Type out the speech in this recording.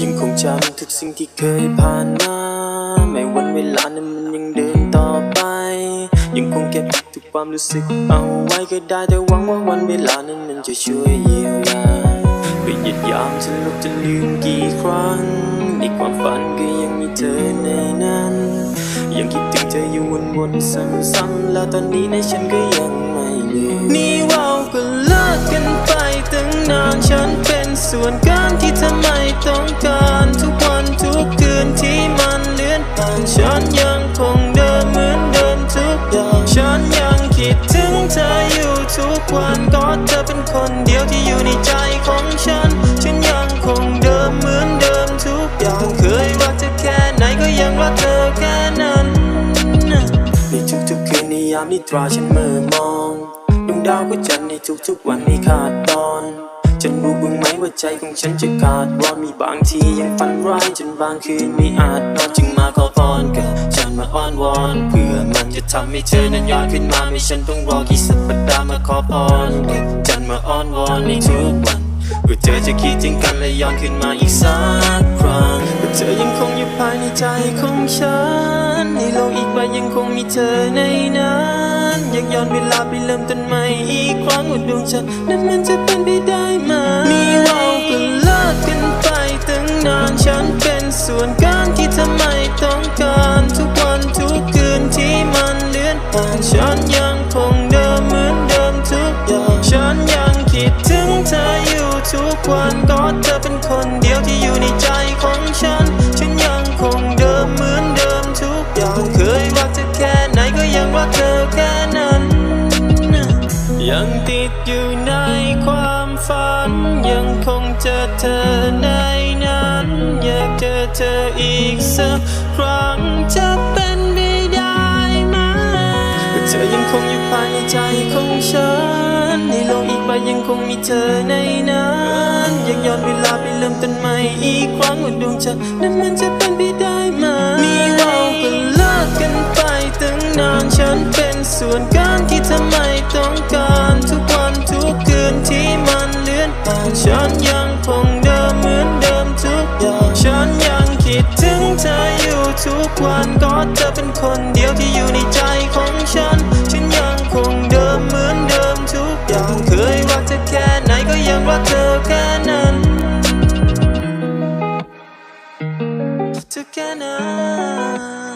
ยังคงจำทุกสิ่งที่เคยผ่านมา ไม่วันเวลานั้นมันยังเดินต่อไป ยังคงเก็บทุกความรู้สึกเอาไว้ก็ได้แต่หวังว่าวันเวลานั้นมันจะช่วยเยียวยาพยายามจะลบจะลืมกี่ครั้งในความฝันก็ยังมีเธอในนั้น ยังคิดถึงเธออยู่วนๆซ้ำๆแล้วตอนนี้ในฉันก็ยังไม่ลืมนี่เราก็เลิกกันไปตั้งนานฉันเป็น ส่วนเกันที่เธอไมต้องการทุกวันทุกคืนที่มันเลื่อนผ่านฉันยังคงเดิมเหมือนเดิมทุกอย่างฉันยังคิดถึงเธออยู่ทุกวันก็เธอเป็นคนเดียวที่อยู่ในใจของฉัน ฉันยังคงเดิมเหมือนเดิมทุกอย่างเคยรักเธอแค่ไหนก็ยังรักเธอแค่นั้นในทุกๆคืนในยามนิทราฉันมือมองดวงดาวก็จันในทุกๆวันไม่ขาดตอนฉันรู้บ้างม ว่าใจของฉันจะขาดร้อนมีบางทียังฝันร้ายจนบางคืนไม่อาจนอนจึงมาขอพรกับฉันมาอ้อนวอนเพื่อมันจะทำให้เธอนั้นย้อนขึ้นมาไม่ฉันต้องรอกี่สัปดาห์มาขอพรกับฉันมาอ้อนวอนในทุกวันว่าเธอจะคิดถึงกันและย้อนขึ้นมาอีกสักครั้งว่าเธอยังคงอยู่ภายในใจของฉัน ในโลกอีกใบยังคงมีเธอในนั้นอยากย้อนเวลาไปเริ่มต้นใหม่อีกครั้งว่าดวงฉันนั้นมันจะเป็นไปได้ไหมานฉันยังคงเดิมเหมือนเดิมทุกอย่าง ฉันยังคิดถึงเธออยู่ทุกวันก็เธอเป็นคนเดียวที่อยู่ในใจของฉัน ฉันยังคงเดิมเหมือนเดิมทุกอย่าง เคยรักเธอแค่ไหนก็ยังรักเธอแค่นั้น ยังติดอยู่ในความฝัน ยังคงเจอเธอในนั้น อยากเจอเธออีกสักครั้งจะเป็น ในใจของฉัน ในโลกอีกใบยังคงมีเธอในนั้นอยากย้อนเวลาไปเริ่มต้นใหม่อีกครั้งว่าดวงจันทร์นั้นมันจะเป็นไปได้ไหมนี่เราก็เลิกกันไปตั้งนานฉันเป็นส่วนกันที่เธอไมต้องการทุกวันทุกคืนที่มันเลื่อนผ่านฉันยังคงเดิมเหมือนเดิมทุกอย่างฉันยังคิดถึงเธออยู่ทุกวันก็เธอเป็นคนเดียวที่อยู่ในใจของฉัน เธอแค่นั้น